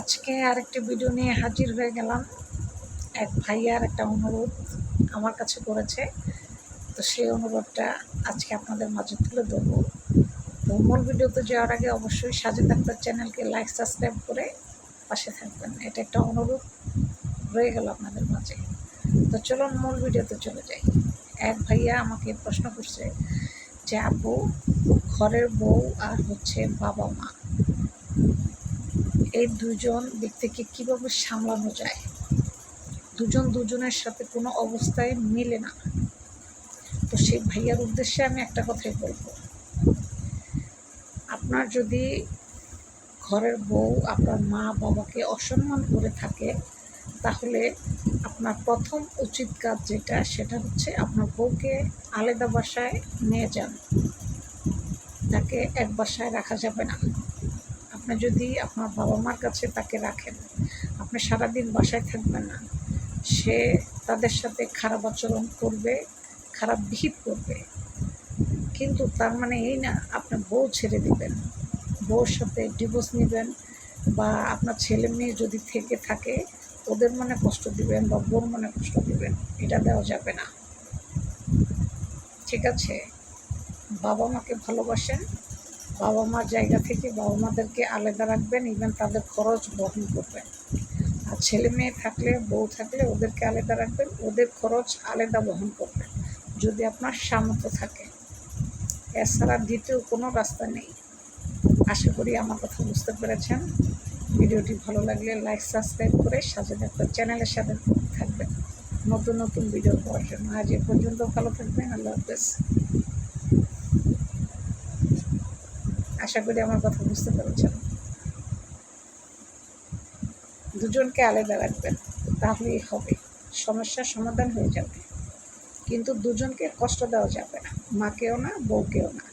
আজকে আরেকটি ভিডিও নিয়ে হাজির হয়ে গেলাম। এক ভাইয়ার একটা অনুরোধ আমার কাছে করেছে তো সেই অনুরোধটা আজকে আপনাদের মাঝে তুলে ধরবো। তো মূল ভিডিওতে যাওয়ার আগে অবশ্যই সাজে থাকবার চ্যানেলকে লাইক সাবস্ক্রাইব করে পাশে থাকবেন। এটা একটা অনুরোধ রয়ে গেল আপনাদের মাঝে। তো চলুন মূল ভিডিওতে চলে যাই। এক ভাইয়া আমাকে প্রশ্ন করছে যে, আপু, ঘরের বউ আর হচ্ছে বাবা মা। এই দুজন ব্যক্তিকে কীভাবে সামলানো যায়? দুজন দুজনের সাথে কোনো অবস্থায় মিলে না। তো সেই ভাইয়ার উদ্দেশ্যে আমি একটা কথাই বলব। আপনার যদি ঘরের বউ আপনার মা বাবাকে অসম্মান করে থাকে, তাহলে আপনার প্রথম উচিত কাজ যেটা, সেটা হচ্ছে আপনার বউকে আলাদা বাসায় নিয়ে যান। তাকে এক বাসায় রাখা যাবে না। আপনি যদি আপনার বাবা মার কাছে তাকে রাখেন, আপনি সারাদিন বাসায় থাকবেন না, সে তাদের সাথে খারাপ আচরণ করবে, খারাপ বিহিত করবে। কিন্তু তার মানে এই না, আপনি বউ ছেড়ে দিবেন। বউর সাথে ডিভোর্স নেবেন বা আপনার ছেলে মেয়ে যদি থেকে থাকে, ওদের মনে কষ্ট দিবেন বা বোর মনে কষ্ট দিবেন, এটা দেওয়া যাবে না। ঠিক আছে? বাবা মাকে ভালোবাসেন বাবা মার জায়গা থেকে বাবা মাদেরকে আলাদা রাখবেন ইভেন তাদের খরচ বহন করবেন। আর ছেলে মেয়ে থাকলে, বউ থাকলে ওদেরকে আলাদা রাখবেন, ওদের খরচ আলাদা বহন করবেন, যদি আপনার সামর্থ্য থাকে। এছাড়া দ্বিতীয় কোনো রাস্তা নেই। আশা করি আমার কথা বুঝতে পেরেছেন। ভিডিওটি ভালো লাগলে লাইক, সাবস্ক্রাইব করে সাজে ডাক্তার চ্যানেলের সাথে থাকবেন। নতুন নতুন ভিডিও পাওয়ার জন্য আজ এ পর্যন্ত ভালো থাকবেন। আল্লাহ হাফেজ। আশা করি আমার কথা বুঝতে পেরেছেন। দুজনকে আলাদা রাখবেন, তাহলেই হবে। সমস্যার সমাধান হয়ে যাবে। কিন্তু দুজনকে কষ্ট দেওয়া যাবে না। মাকেও না, বউকেও না।